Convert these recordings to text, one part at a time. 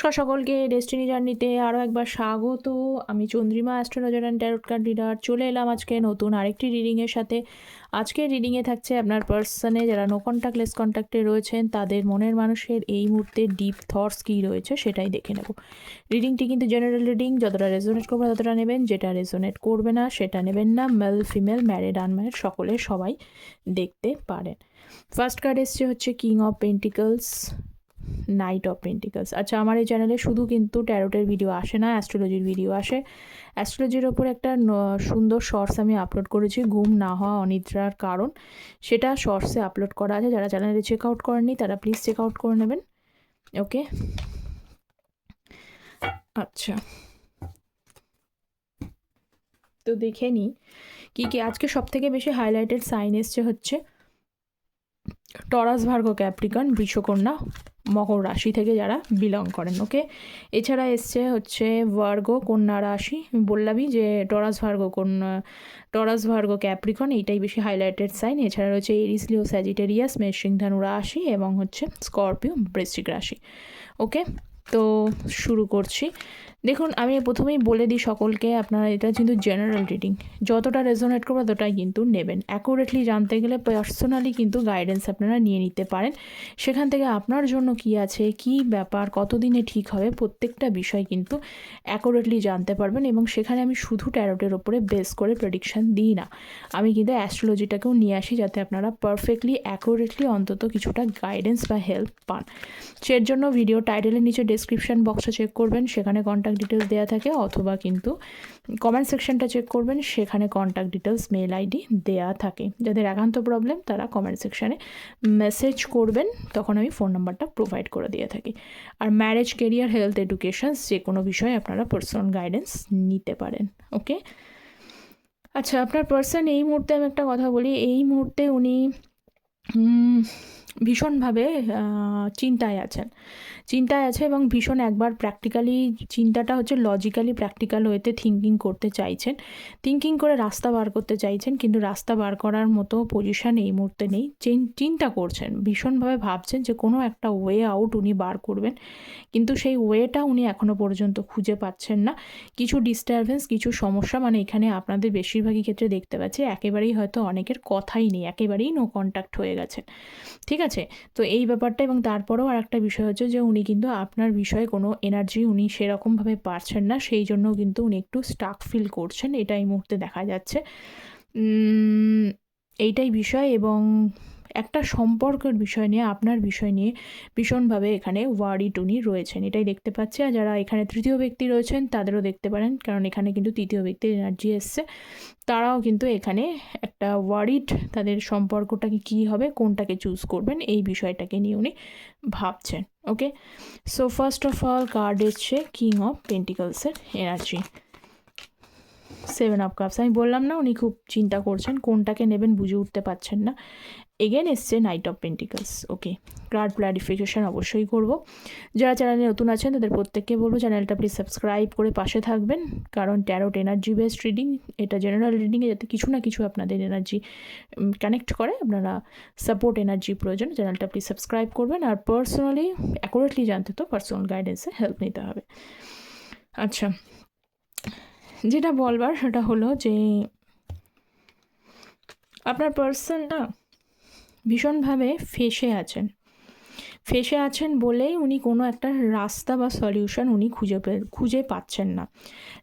নমস্কার সকলকে ডেস্টিনি জার্নিতে আরও একবার স্বাগত। আমি Chandrima astrologer and tarot card reader চলে এলাম আজকে নতুন আরেকটি রিডিংয়ের সাথে। আজকে রিডিংয়ে থাকছে আপনার পার্সনে যারা নো কন্ট্যাক্ট লেস কন্ট্যাক্টে রয়েছেন, তাদের মনের মানুষের এই মুহূর্তে ডিপ থটস কী রয়েছে সেটাই দেখে নেব। রিডিংটি কিন্তু জেনারেল রিডিং যতটা রেজোনেট করবে ততটা নেবেন, যেটা রেজোনেট করবে না সেটা নেবেন না মেল ফিমেল ম্যারিড আনম্যারিড সকলে সবাই দেখতে পারেন। ফার্স্ট কার্ড এসছে হচ্ছে king of pentacles knight of pentacles আচ্ছা আমার এই চ্যানেলে শুধু কিন্তু ট্যারোটের ভিডিও আসে না অ্যাস্ট্রোলজির ভিডিও আসে। অ্যাস্ট্রোলজির ওপর একটা সুন্দর শর্টস আমি আপলোড করেছি, ঘুম না হওয়া অনিদ্রার কারণ। সেটা শর্টসে আপলোড করা আছে, যারা চ্যানেলে চেক আউট করেননি, তারা প্লিজ চেক আউট করে নেবেন। ওকে আচ্ছা। তো দেখে নিই কী কী আজকে সব থেকে বেশি হাইলাইটেড সাইন এসছে হচ্ছে টরাস ভার্গ ক্যাপ্রিকন বৃষকন্যা মকর রাশি থেকে যারা বিলং করেন ওকে এছাড়া এসছে হচ্ছে ভার্গ, কন্যা রাশি। বললামই যে টরাস ভার্গ কোন টরাস ভার্গ ক্যাপ্রিকন, এইটাই বেশি হাইলাইটেড সাইন এছাড়া রয়েছে এরিস, লিও স্যাজিটেরিয়াস মেশিংধানু রাশি এবং হচ্ছে স্করপিও বৃশ্চিক রাশি ওকে তো শুরু করছি। দেখুন, আমি প্রথমেই বলে দিই সকলকে, আপনারা, এটা কিন্তু জেনারেল রিডিং যতটা রেজোনেট করবে ততটাই কিন্তু নেবেন। অ্যাকুরেটলি জানতে গেলে পার্সোনালি কিন্তু গাইডেন্স আপনারা নিয়ে নিতে পারেন। সেখান থেকে আপনার জন্য কি আছে, কি ব্যাপার, কতদিনে ঠিক হবে, প্রত্যেকটা বিষয় কিন্তু অ্যাকুরেটলি জানতে পারবেন এবং সেখানে আমি শুধু ট্যারোটের ওপরে বেস করে প্রেডিকশান দিই না। আমি কিন্তু অ্যাস্ট্রোলজিটাকেও নিয়ে আসি যাতে আপনারা পারফেক্টলি অ্যাকুরেটলি অন্তত কিছুটা গাইডেন্স বা হেল্প পান। সের জন্য ভিডিও টাইটেলের নিচে ডেসক্রিপশন বক্সে চেক করবেন, সেখানে কন্ট্যাক্ট ডিটেলস দেওয়া থাকে অথবা কিন্তু কমেন্ট সেকশনটা চেক করবেন, সেখানে কন্ট্যাক্ট ডিটেলস মেল আইডি দেওয়া থাকে। যাদের একান্ত প্রবলেম তারা কমেন্ট সেকশানে মেসেজ করবেন, তখন আমি ফোন নাম্বারটা প্রোভাইড করে দিয়ে থাকি। আর ম্যারেজ কেরিয়ার হেলথ এডুকেশন যে কোনো বিষয়ে আপনারা পার্সোনাল গাইডেন্স নিতে পারেন ওকে আচ্ছা আপনার পার্সন এই মুহূর্তে আমি একটা কথা বলি, এই মুহূর্তে উনি ভীষণভাবে চিন্তায় আছেন। চিন্তায় আছে এবং ভীষণ একবার প্র্যাকটিক্যালি চিন্তাটা হচ্ছে লজিক্যালি প্র্যাকটিক্যাল ওয়েতে থিঙ্কিং করতে চাইছেন। থিঙ্কিং করে রাস্তা বার করতে চাইছেন, কিন্তু রাস্তা বার করার মতো পজিশন এই মুহূর্তে নেই। চিন্তা করছেন, ভীষণভাবে ভাবছেন যে কোনো একটা ওয়ে আউট উনি বার করবেন। কিন্তু সেই ওয়েটা উনি এখনও পর্যন্ত খুঁজে পাচ্ছেন না। কিছু ডিস্টারবেন্স কিছু সমস্যা মানে এখানে আপনাদের বেশিরভাগই ক্ষেত্রে দেখতে পাচ্ছি। একেবারেই হয়তো অনেকের কথাই নেই, একেবারেই নো কন্ট্যাক্ট হয়ে গেছেন। ঠিক আছে? তো এই ব্যাপারটা এবং তারপরেও আর একটা বিষয় হচ্ছে যে উনি কিন্তু আপনার বিষয়ে কোনো এনার্জি উনি সেরকমভাবে পারছেন না, সেই জন্য কিন্তু উনি একটু স্টাক ফিল করছেন। এটা এই মুহূর্তে দেখা যাচ্ছে। এইটাই বিষয় এবং একটা সম্পর্কের বিষয় নিয়ে, আপনার বিষয় নিয়ে ভীষণভাবে এখানে ওয়ারিড উনি রয়েছেন। এটাই দেখতে পাচ্ছি। আর যারা এখানে তৃতীয় ব্যক্তি রয়েছেন, তাদেরও দেখতে পারেন। কারণ এখানে কিন্তু তৃতীয় ব্যক্তির এনার্জি এসছে। তারাও কিন্তু এখানে একটা ওয়ারিড তাদের সম্পর্কটাকে কী হবে, কোনটাকে চুজ করবেন, এই বিষয়টাকে নিয়ে উনি ভাবছেন। Okay? So first of all card এসছে কিং অফ পেন্টিকলসের এনার্জি সেভেন অফ কাপস আমি বললাম না, উনি খুব চিন্তা করছেন, কোনটাকে নেবেন বুঝে উঠতে পারছেন না। এগেন এসছে knight of pentacles okay card clarification অবশ্যই করব। যারা চ্যানেলে নতুন আছেন, তাদের প্রত্যেককে বলব চ্যানেলটা প্লিজ সাবস্ক্রাইব করে পাশে থাকবেন। কারণ ট্যারোট এনার্জি বেসড রিডিং এটা জেনারেল রিডিংয়ে যাতে কিছু না কিছু আপনাদের এনার্জি কানেক্ট করে, আপনারা সাপোর্ট এনার্জি প্রয়োজন চ্যানেলটা প্লিজ সাবস্ক্রাইব করবেন। আর পার্সোনালি অ্যাকুরেটলি জানতে তো পার্সোনাল গাইডেন্সে হেল্প নিতে হবে। আচ্ছা যেটা বলবার সেটা হলো যে, আপনার পার্সন না ভীষণভাবে ফেসে আছেন। ফেসে আছেন বলেই উনি কোনো একটা রাস্তা বা সলিউশন উনি খুঁজে খুঁজে পাচ্ছেন না।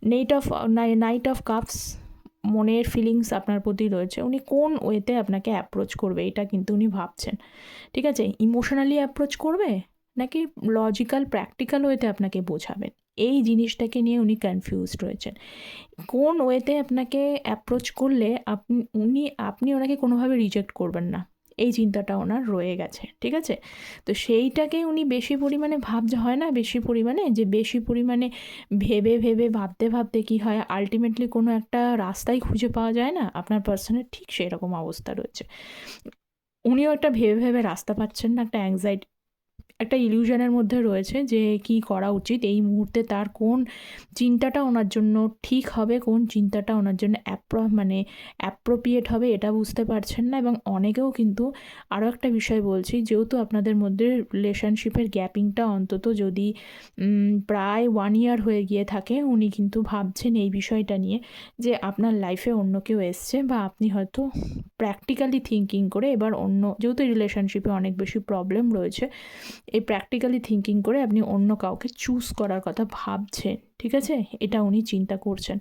Knight of knight of cups মনের ফিলিংস আপনার প্রতি রয়েছে। উনি কোন ওয়েতে আপনাকে অ্যাপ্রোচ করবে এটা কিন্তু উনি ভাবছেন। ঠিক আছে? ইমোশনালি অ্যাপ্রোচ করবে নাকি লজিক্যাল প্র্যাকটিক্যাল ওয়েতে আপনাকে বোঝাবেন? এই জিনিসটাকে নিয়ে উনি কনফিউজড রয়েছেন। কোন ওয়েতে আপনাকে অ্যাপ্রোচ করলে আপনি, উনি, আপনি ওনাকে কোনোভাবে রিজেক্ট করবেন না। এই চিন্তাটা ওনার রয়ে গেছে, ঠিক আছে? তো সেইটাকে উনি বেশি পরিমাণে ভাবতে হয় না, বেশি পরিমাণে যে বেশি পরিমাণে ভেবে ভেবে ভাবতে ভাবতে কি হয় আলটিমেটলি কোনো একটা রাস্তাই খুঁজে পাওয়া যায় না, আপনার পার্সনের ঠিক সেরকম অবস্থা রয়েছে। উনিও একটা ভেবে ভেবে রাস্তা পাচ্ছেন না, একটা অ্যাংজাইটি একটা ইলিউশনের মধ্যে রয়েছে যে কি করা উচিত, এই মুহূর্তে তার কোন চিন্তাটা ওনার জন্য ঠিক হবে, কোন চিন্তাটা ওনার জন্য অ্যাপ্র মানে অ্যাপ্রোপ্রিয়েট হবে এটা বুঝতে পারছেন না এবং অনেকেও কিন্তু আরও একটা বিষয় বলছি, যেহেতু আপনাদের মধ্যে রিলেশনশিপের গ্যাপিংটা অন্তত যদি প্রায় ওয়ান ইয়ার হয়ে গিয়ে থাকে, উনি কিন্তু ভাবছেন এই বিষয়টা নিয়ে যে আপনার লাইফে অন্য কেউ এসছে বা আপনি হয়তো প্র্যাকটিক্যালি থিঙ্কিং করে এবার অন্য, যেহেতু রিলেশনশিপে অনেক বেশি প্রবলেম রয়েছে এই প্র্যাকটিক্যালি থিঙ্কিং করে আপনি অন্য কাউকে চুজ করার কথা ভাবছেন, ঠিক আছে? এটা উনি চিন্তা করছেন।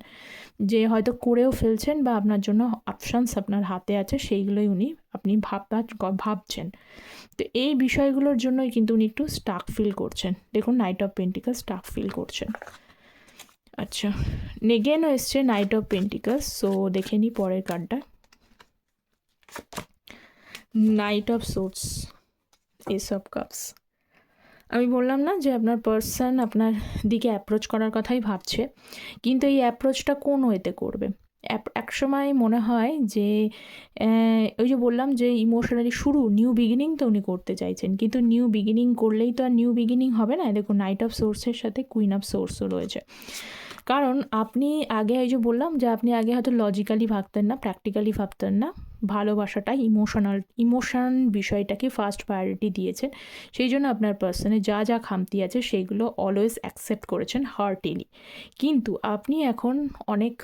যে হয়তো করেও ফেলছেন বা আপনার জন্য অপশানস আপনার হাতে আছে, সেইগুলোই উনি আপনি ভাববা, ভাবছেন। তো এই বিষয়গুলোর জন্যই কিন্তু উনি একটু স্টাক ফিল করছেন। দেখুন knight of pentacle stuck feel করছেন। আচ্ছা নেগেনও এসছে নাইট অফ পেন্টিকাস সো দেখে নিই পরের কার্ডটা knight of swords ace of cups আমি বললাম না যে আপনার পার্সন আপনার দিকে অ্যাপ্রোচ করার কথাই ভাবছে, কিন্তু এই অ্যাপ্রোচটা কোন ওয়েতে করবে? এক সময় মনে হয় যে ওই যে বললাম যে ইমোশনালি শুরু নিউ বিগিনিং তো উনি করতে চাইছেন, কিন্তু নিউ বিগিনিং করলেই তো আর নিউ বিগিনিং হবে না। দেখুন নাইট অফ সোর্সের সাথে কুইন অফ সোর্সও রয়েছে। কারণ আপনি আগে, এই যে বললাম যে আপনি আগে হয়তো লজিক্যালি ভাবতেন না প্র্যাকটিক্যালি ভাবতেন না ভালোবাসাটা ইমোশনাল ইমোশন বিষয়টাকে ফার্স্ট প্রায়োরিটি দিয়েছেন। সেই জন্য আপনার পার্সনে যা যা খামতি আছে সেগুলো অলওয়েজ অ্যাকসেপ্ট করেছেন হার্টেলি কিন্তু আপনি এখন অনেক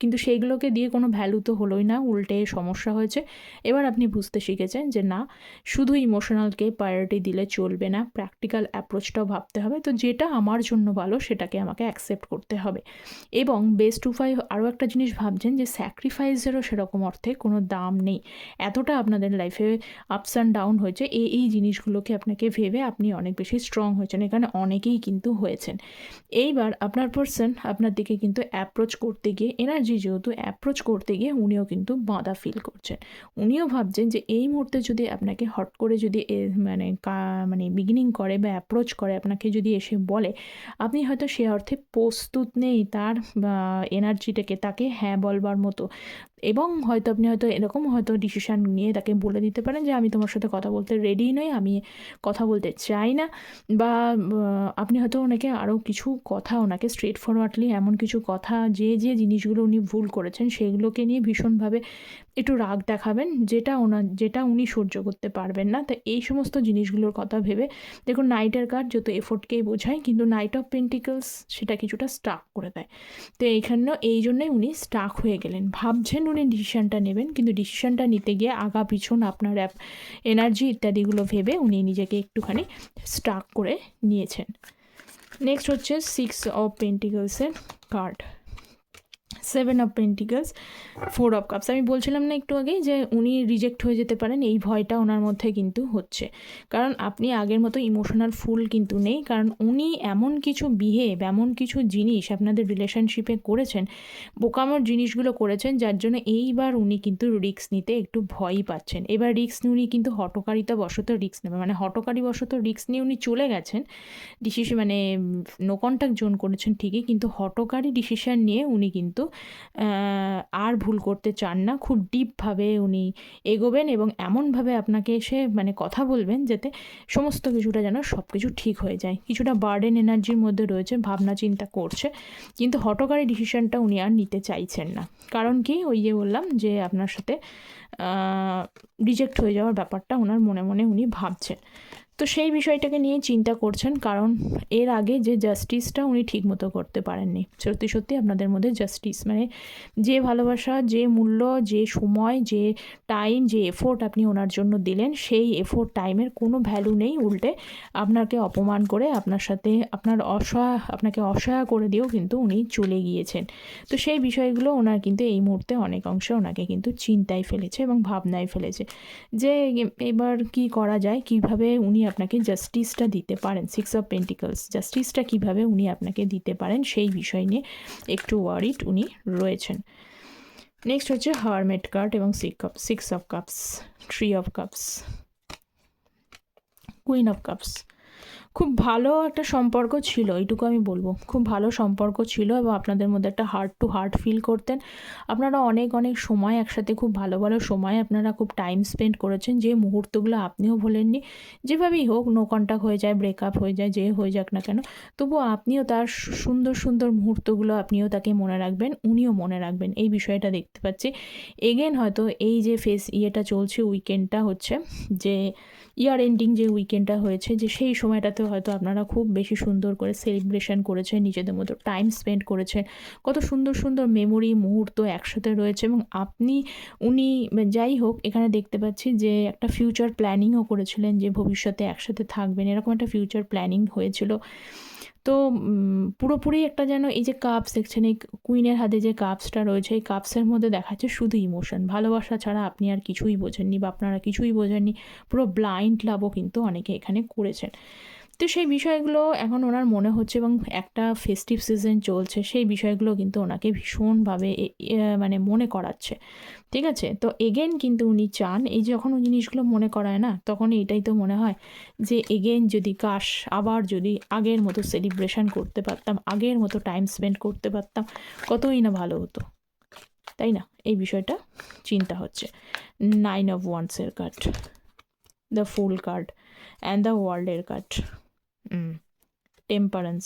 কিন্তু সেইগুলোকে দিয়ে কোনো ভ্যালু তো হলোই না, উল্টে সমস্যা হয়েছে। এবার আপনি বুঝতে শিখেছেন যে না, শুধু ইমোশনালকে প্রায়োরিটি দিলে চলবে না প্র্যাকটিক্যাল অ্যাপ্রোচটাও ভাবতে হবে। তো যেটা আমার জন্য ভালো, সেটাকে আমাকে অ্যাকসেপ্ট করতে হবে। এবং বেস্ট উপায় আরও একটা জিনিস ভাবছেন যে স্যাক্রিফাইসেরও সেরকম অর্থে কোনো দাম নেই। এতটা আপনাদের লাইফে আপস অ্যান্ড ডাউন হয়েছে। এই এই জিনিসগুলোকে আপনাকে ভেবে আপনি অনেক বেশি স্ট্রং হয়েছেন। এখানে অনেকেই কিন্তু হয়েছেন। এইবার আপনার পার্সন আপনার দিকে কিন্তু অ্যাপ্রোচ করতে গিয়ে এনার্জি যেহেতু অ্যাপ্রোচ করতে গিয়ে উনিও কিন্তু বাঁধা ফিল করছেন। উনিও ভাবছেন যে এই মুহূর্তে যদি আপনাকে হট করে যদি মানে মানে বিগিনিং করে বা অ্যাপ্রোচ করে, আপনাকে যদি এসে বলে, আপনি হয়তো সে অর্থে প্রস্তুত নেই তার এনার্জিটাকে তাকে হ্যাঁ বলবার মতো। এবং হয়তো আপনি হয়তো এরকম হয়তো ডিসিশান নিয়ে তাকে বলে দিতে পারেন যে, আমি তোমার সাথে কথা বলতে রেডি নই, আমি কথা বলতে চাই না। বা আপনি হয়তো ওনাকে আরও কিছু কথা, ওনাকে স্ট্রেট ফরওয়ার্ডলি এমন কিছু কথা, যে যে জিনিসগুলো উনি ভুল করেছেন, সেগুলোকে নিয়ে ভীষণভাবে একটু রাগ দেখাবেন, যেটা ওনার যেটা উনি সহ্য করতে পারবেন না। তো এই সমস্ত জিনিসগুলোর কথা ভেবে, দেখুন নাইটের কার্ড যত এফোর্টকেই বোঝায়, কিন্তু নাইট অফ পেন্টিকলস সেটা কিছুটা স্টাক করে দেয়। তো এইখানেও এই জন্যই উনি স্টাক হয়ে গেলেন। ভাবছেন উনি ডিসিশানটা নেবেন, কিন্তু ডিসিশানটা নিতে গিয়ে আগা পিছন আপনার অ্যাপ এনার্জি ইত্যাদিগুলো ভেবে উনি নিজেকে একটুখানি স্টাক করে নিয়েছেন। নেক্সট হচ্ছে six of পেন্টিকলসের card seven of pentacles four of cups আমি বলছিলাম না একটু আগেই যে উনি রিজেক্ট হয়ে যেতে পারেন, এই ভয়টা ওনার মধ্যে কিন্তু হচ্ছে। কারণ আপনি আগের মতো ইমোশনাল ফুল কিন্তু নেই, কারণ উনি এমন কিছু বিহেভ এমন কিছু জিনিস আপনাদের রিলেশনশিপে করেছেন, বোকামোর জিনিসগুলো করেছেন, যার জন্য এইবার উনি কিন্তু রিক্স নিতে একটু ভয়ই পাচ্ছেন। এবার নিয়ে উনি কিন্তু হটকারিতা বশত রিক্স নেবে। মানে হটকারি বশত রিক্স নিয়ে উনি চলে গেছেন ডিসিশন মানে নো কন্ট্যাক্ট জোন করেছেন ঠিকই, কিন্তু হটকারি ডিসিশন নিয়ে উনি কিন্তু আর ভুল করতে চান না। খুব ডিপভাবে উনি এগোবেন এবং এমনভাবে আপনাকে এসে মানে কথা বলবেন যাতে সমস্ত কিছুটা যেন সব কিছু ঠিক হয়ে যায়। কিছুটা বার্ডেন এনার্জির মধ্যে রয়েছে, ভাবনা চিন্তা করছে, কিন্তু হটকারী ডিসিশনটা উনি আর নিতে চাইছেন না। কারণ কি? ওই যে বললাম যে আপনার সাথে রিজেক্ট হয়ে যাওয়ার ব্যাপারটা ওনার মনে মনে উনি ভাবছেন। তো সেই বিষয়টাকে নিয়ে চিন্তা করছেন কারণ এর আগে যে জাস্টিসটা উনি ঠিকমতো করতে পারেননি। সত্যি সত্যি আপনাদের মধ্যে জাস্টিস মানে যে ভালোবাসা, যে মূল্য, যে সময়, যে টাইম, যে এফোর্ট আপনি ওনার জন্য দিলেন, সেই এফোর্ট টাইমের কোনো ভ্যালু নেই, উল্টে আপনাকে অপমান করে আপনার সাথে, আপনার অসহায় আপনাকে অসহায় করে দিয়েও কিন্তু উনি চলে গিয়েছেন। তো সেই বিষয়গুলো ওনার কিন্তু এই মুহূর্তে অনেক অংশে ওনাকে কিন্তু চিন্তায় ফেলেছে এবং ভাবনায় ফেলেছে যে এবার কি করা যায়, কীভাবে উনি আপনাকে জাস্টিসটা দিতে পারেন সিক্স অফ পেন্টিকলস জাস্টিসটা কীভাবে উনি আপনাকে দিতে পারেন সেই বিষয় নিয়ে একটু ওয়ারিড উনি রয়েছেন। নেক্সট হচ্ছে হারমেট কার্ড এবং six of cups three of cups queen of cups খুব ভালো একটা সম্পর্ক ছিল, এইটুকু আমি বলব। খুব ভালো সম্পর্ক ছিল এবং আপনাদের মধ্যে একটা হার্ট টু হার্ট ফিল করতেন। আপনারা অনেক অনেক সময় একসাথে খুব ভালো ভালো সময় আপনারা খুব টাইম স্পেন্ড করেছেন, যে মুহূর্তগুলো আপনিও ভোলেননি। যেভাবেই হোক নো কন্ট্যাক্ট হয়ে যায় ব্রেকআপ হয়ে যায়, যে হয়ে যাক না কেন তবুও আপনিও তার সুন্দর সুন্দর মুহূর্তগুলো আপনিও তাকে মনে রাখবেন, উনিও মনে রাখবেন। এই বিষয়টা দেখতে পাচ্ছি। এগেন হয়তো এই যে ফেস ইয়েটা চলছে উইকেন্ডটা হচ্ছে, যে ইয়ার এন্ডিং যে উইকেন্ডটা হয়েছে, যে সেই সময়টাতে হয়তো আপনারা খুব বেশি সুন্দর করে সেলিব্রেশন করেছেন নিজেদের মতো টাইম স্পেন্ড করেছেন কত সুন্দর সুন্দর মেমোরি মুহূর্ত একসাথে রয়েছে এবং আপনি, উনি যাই হোক, এখানে দেখতে পাচ্ছি যে একটা ফিউচার প্ল্যানিংও করেছিলেন যে ভবিষ্যতে একসাথে থাকবেন, এরকম একটা ফিউচার প্ল্যানিং হয়েছিল। তো পুরোপুরি একটা যেন এই যে কাপস দেখছেন, এই কুইনের হাতে যে কাপসটা রয়েছে, এই কাপসের মধ্যে দেখাচ্ছে শুধু ইমোশন ভালোবাসা ছাড়া আপনি আর কিছুই বোঝেননি বা আপনারা কিছুই বোঝেননি, পুরো ব্লাইন্ড লাভও কিন্তু অনেকে এখানে করেছেন। তো সেই বিষয়গুলো এখন ওনার মনে হচ্ছে এবং একটা ফেস্টিভ সিজন চলছে, সেই বিষয়গুলো কিন্তু ওনাকে ভীষণভাবে মানে মনে করাচ্ছে। ঠিক আছে? তো এগেন কিন্তু উনি চান, এই যখন ওই জিনিসগুলো মনে করায় না, তখন এটাই তো মনে হয় যে এগেন যদি কাশ, আবার যদি আগের মতো সেলিব্রেশন করতে পারতাম, আগের মতো টাইম স্পেন্ড করতে পারতাম, কতই না ভালো হতো। তাই না? এই বিষয়টা চিন্তা হচ্ছে। Nine of ওয়ান্সের card the fool card and the ওয়ার্ল্ডের card temperance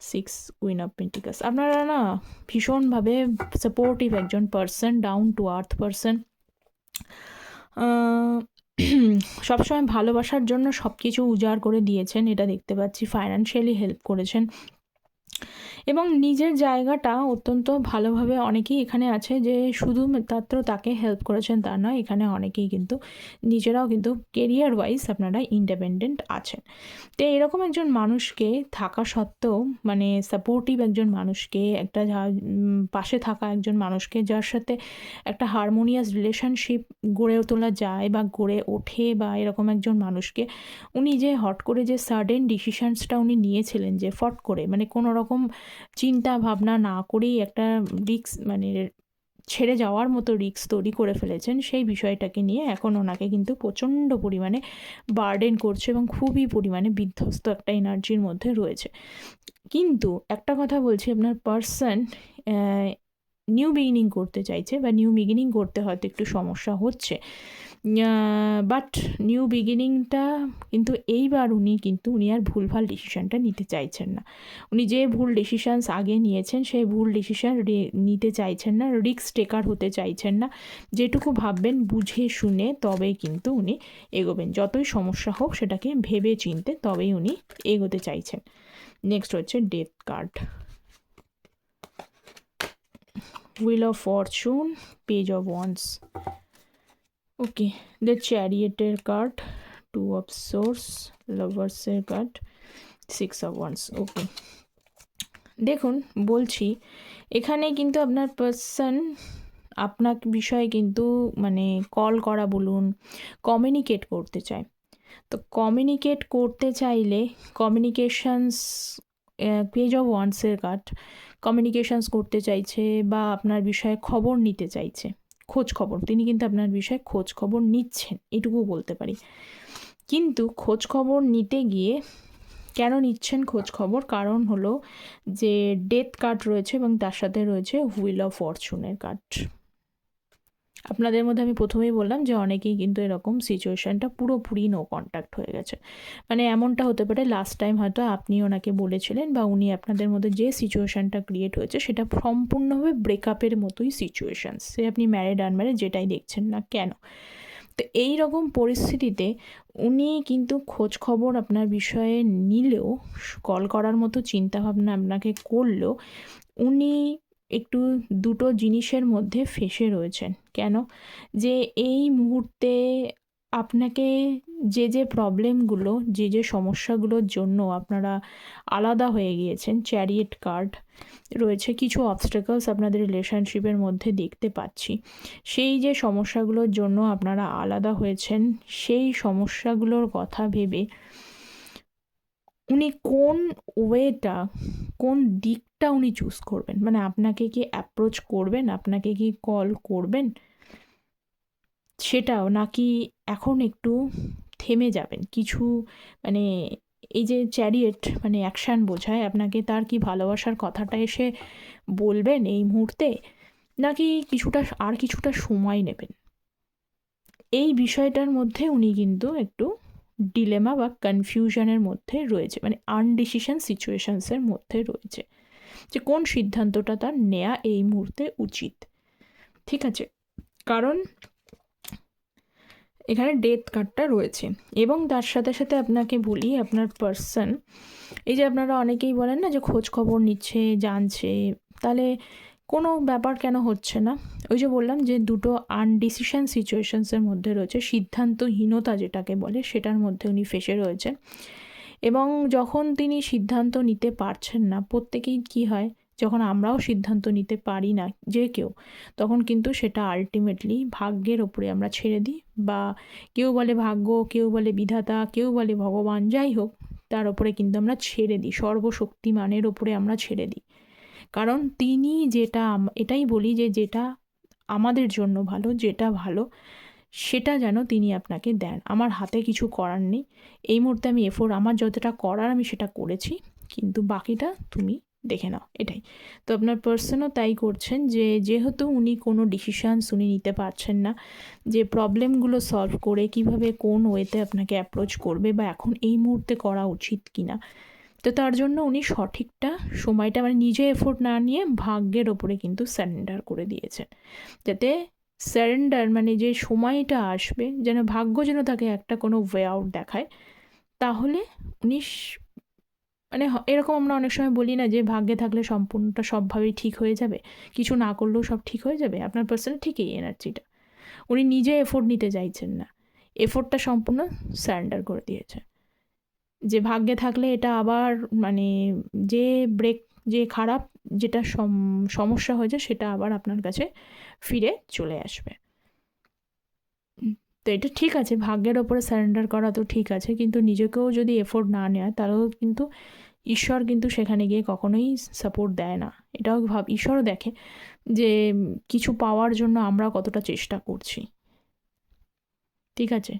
six win of pentacles আপনারা না ভীষণভাবে সাপোর্টিভ একজন person down to earth person সবসময় ভালোবাসার জন্য সব কিছু উজাড় করে দিয়েছেন, এটা দেখতে পাচ্ছি। ফাইন্যান্সিয়ালি হেল্প করেছেন। এবং নিজের জায়গাটা অত্যন্ত ভালোভাবে অনেকেই এখানে আছে যে শুধুমাত্র তাকে হেল্প করেছেন তা নয়, এখানে অনেকেই কিন্তু নিজেরাও কিন্তু কেরিয়ার ওয়াইজ আপনারা ইন্ডিপেন্ডেন্ট আছেন। তো এরকম একজন মানুষকে থাকা সত্ত্বেও মানে সাপোর্টিভ একজন মানুষকে, একটা পাশে থাকা একজন মানুষকে যার সাথে একটা হারমোনিয়াস রিলেশনশিপ গড়ে তোলা যায় বা গড়ে ওঠে বা এরকম একজন মানুষকে, উনি যে হট করে যে সাডেন ডিসিশানসটা উনি নিয়েছিলেন যে ফট করে মানে কোনো রকম চিন্তা ভাবনা না করেই একটা রিক্স মানে ছেড়ে যাওয়ার মতো রিক্স তৈরি করে ফেলেছেন সেই বিষয়টাকে নিয়ে। এখন ওনাকে কিন্তু প্রচণ্ড পরিমাণে বার্ডেন করছে এবং খুবই পরিমাণে বিধ্বস্ত একটা এনার্জির মধ্যে রয়েছে। কিন্তু একটা কথা বলছি, আপনার পার্সন নিউ বিগিনিং করতে চাইছে বা নিউ বিগিনিং করতে হয়তো একটু সমস্যা হচ্ছে। বাট নিউ বিগিনিংটা কিন্তু এইবার উনি কিন্তু উনি আর ভুলভাল ডিসিশানটা নিতে চাইছেন না। উনি যে ভুল ডিসিশানস আগে নিয়েছেন সেই ভুল ডিসিশন নিতে চাইছেন না রিক্স টেকার হতে চাইছেন না। যেটুকু ভাববেন, বুঝে শুনে তবেই কিন্তু উনি এগোবেন। যতই সমস্যা হোক সেটাকে ভেবে চিনতে তবেই উনি এগোতে চাইছেন। নেক্সট হচ্ছে death card wheel of fortune page of wands okay the চ্যারিয়েটের card two of swords লাভার্সের card six of wands okay দেখুন, বলছি, এখানে কিন্তু আপনার পার্সন আপনার বিষয়ে কিন্তু মানে কল করা বলুন কমিউনিকেট করতে চায়। তো কমিউনিকেট করতে চাইলে কমিউনিকেশনস পেজ অফ ওয়ান্সের কার্ড কমিউনিকেশনস করতে চাইছে বা আপনার বিষয়ে খবর নিতে চাইছে। খোঁজ খবর, তিনি কিন্তু আপনার বিষয়ে খোঁজ খবর নিচ্ছেন, এটুকু বলতে পারি। কিন্তু খোঁজ খবর নিতে গিয়ে কেন নিচ্ছেন খোঁজ খবর? কারণ হলো যে, ডেথ কার্ড রয়েছে এবং তার সাথে রয়েছে হুইল অফ ফরচুনের কার্ড। আপনাদের মধ্যে আমি প্রথমেই বললাম যে অনেকেই কিন্তু এরকম সিচুয়েশানটা পুরোপুরি নো কন্ট্যাক্ট হয়ে গেছে। মানে এমনটা হতে পারে লাস্ট টাইম হয়তো আপনি ওনাকে বলেছিলেন বা উনি আপনাদের মধ্যে যে সিচুয়েশানটা ক্রিয়েট হয়েছে সেটা সম্পূর্ণভাবে ব্রেকআপের মতোই সিচুয়েশান সে আপনি ম্যারেড আনম্যারেড যেটাই দেখছেন না কেন। তো এই রকম পরিস্থিতিতে উনি কিন্তু খোঁজ খবর আপনার বিষয়ে নিলেও কল করার মতো চিন্তাভাবনা আপনাকে করলেও, উনি একটু দুটো জিনিসের মধ্যে ফেসে রয়েছেন। কেন? যে এই মুহূর্তে আপনাকে যে যে প্রবলেমগুলো, যে যে সমস্যাগুলোর জন্য আপনারা আলাদা হয়ে গিয়েছেন, চ্যারিয়েট কার্ড, রয়েছে কিছু অবস্টেকলস আপনাদের রিলেশনশিপের মধ্যে দেখতে পাচ্ছি। সেই যে সমস্যাগুলোর জন্য আপনারা আলাদা হয়েছেন, সেই সমস্যাগুলোর কথা ভেবে উনি কোন ওয়েটা, কোন দিকটা উনি চুজ করবেন? মানে আপনাকে কি অ্যাপ্রোচ করবেন? আপনাকে কি কল করবেন? সেটাও নাকি এখন একটু থেমে যাবেন? কিছু মানে এই যে চ্যারিয়েট মানে অ্যাকশান বোঝায়, আপনাকে তার কি ভালোবাসার কথাটা এসে বলবেন এই মুহূর্তে? নাকি কিছুটা, আর কিছুটা সময় নেবেন? এই বিষয়টার মধ্যে উনি কিন্তু একটু ডিলেমা বা কনফিউশনের মধ্যে রয়েছে মানে আনডিসিশন সিচুয়েশনসের মধ্যে রয়েছে, যে কোন সিদ্ধান্তটা তার নেয়া এই মুহূর্তে উচিত। ঠিক আছে? কারণ এখানে ডেথ কার্ডটা রয়েছে এবং তার সাথে সাথে আপনাকে বলি আপনার পার্সন এই যে আপনারা অনেকেই বলেন না যে খোঁজ খবর নিচ্ছে, জানছে, তাহলে কোনো ব্যাপার কেন হচ্ছে না? ওই যে বললাম যে দুটো আনডিসিশন সিচুয়েশনসের মধ্যে রয়েছে, সিদ্ধান্তহীনতা যেটাকে বলে সেটার মধ্যে উনি ফেসে রয়েছে। এবং যখন তিনি সিদ্ধান্ত নিতে পারছেন না, প্রত্যেকেই কি হয়, যখন আমরাও সিদ্ধান্ত নিতে পারি না যে কেউ, তখন কিন্তু সেটা আলটিমেটলি ভাগ্যের ওপরে আমরা ছেড়ে দিই বা কেউ বলে ভাগ্য, কেউ বলে বিধাতা, কেউ বলে ভগবান, যাই হোক, তার ওপরে কিন্তু আমরা ছেড়ে দিই, সর্বশক্তিমানের ওপরে আমরা ছেড়ে দিই। কারণ তিনি যেটা এটাই বলি যে যেটা আমাদের জন্য ভালো, যেটা ভালো, সেটা যেন তিনি আপনাকে দেন। আমার হাতে কিছু করার নেই। এই মুহূর্তে আমি এফোর্ট আমার যতটা করার আমি সেটা করেছি, কিন্তু বাকিটা তুমি দেখে নাও, এটাই। তো আপনার পার্সনও তাই করছেন যে যেহেতু উনি কোনো ডিসিশানস উনি নিতে পারছেন না, যে প্রবলেমগুলো সলভ করে কীভাবে কোন ওয়েতে আপনাকে অ্যাপ্রোচ করবে বা এখন এই মুহূর্তে করা উচিত কি না তো তার জন্য উনি সঠিকটা সময়টা মানে নিজে এফোর্ট না নিয়ে ভাগ্যের ওপরে কিন্তু স্যারেন্ডার করে দিয়েছেন। যাতে স্যারেন্ডার মানে যে সময়টা আসবে, যেন ভাগ্য যেন তাকে একটা কোনো ওয়ে আউট দেখায়, তাহলে উনি মানে এরকম আমরা অনেক সময় বলি না যে ভাগ্যে থাকলে সম্পূর্ণটা সবভাবেই ঠিক হয়ে যাবে, কিছু না করলেও সব ঠিক হয়ে যাবে, আপনার পার্সনে ঠিকই এনার্জিটা উনি নিজে এফোর্ট নিতে চাইছেন না এফোর্টটা সম্পূর্ণ স্যারেন্ডার করে দিয়েছে যে ভাগ্যে থাকলে এটা আবার মানে যে ব্রেক যে খারাপ যেটা সমস্যা হয়েছে সেটা আবার আপনার কাছে ফিরে চলে আসবে। তো এটা ঠিক আছে, ভাগ্যের ওপরে স্যারেন্ডার করা তো ঠিক আছে, কিন্তু নিজেকেও যদি এফোর্ট না নেয় তাহলেও কিন্তু ঈশ্বর কিন্তু সেখানে গিয়ে কখনোই সাপোর্ট দেয় না। এটাও ভাব, ঈশ্বরও দেখে যে কিছু পাওয়ার জন্য আমরা কতটা চেষ্টা করছি। ঠিক আছে?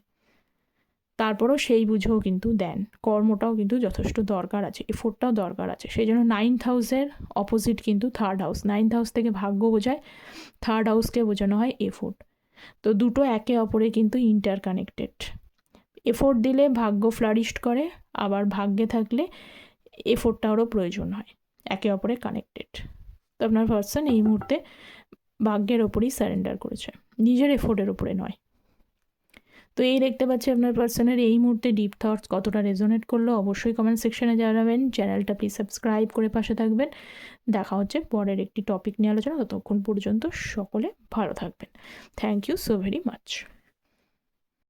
তারপরেও সেই বুঝেও কিন্তু দেন। কর্মটাও কিন্তু যথেষ্ট দরকার আছে, এফোর্টটাও দরকার আছে। সেই জন্য নাইন্থ হাউসের অপোজিট কিন্তু থার্ড হাউস নাইন্থ হাউস থেকে ভাগ্য বোঝায় থার্ড হাউসকে বোঝানো হয় এফোর্ট। তো দুটো একে অপরে কিন্তু ইন্টার কানেক্টেড এফোর্ট দিলে ভাগ্য ফ্লারিস্ট করে, আবার ভাগ্যে থাকলে এফোর্টটারও প্রয়োজন হয়, একে অপরে কানেক্টেড তো আপনার পার্সন এই মুহূর্তে ভাগ্যের ওপরেই সারেন্ডার করেছে, নিজের এফোর্টের ওপরে নয়। তো এই দেখতে পাচ্ছি আপনার পার্সনের এই মুহূর্তে ডিপ থটস কতটা রেজোনেট করল, অবশ্যই কমেন্ট সেকশনে জানাবেন। চ্যানেলটা প্লিজ সাবস্ক্রাইব করে পাশে থাকবেন। দেখা হচ্ছে পরের একটি টপিক নিয়ে আলোচনা, ততক্ষণ পর্যন্ত সকলে ভালো থাকবেন। Thank you so very much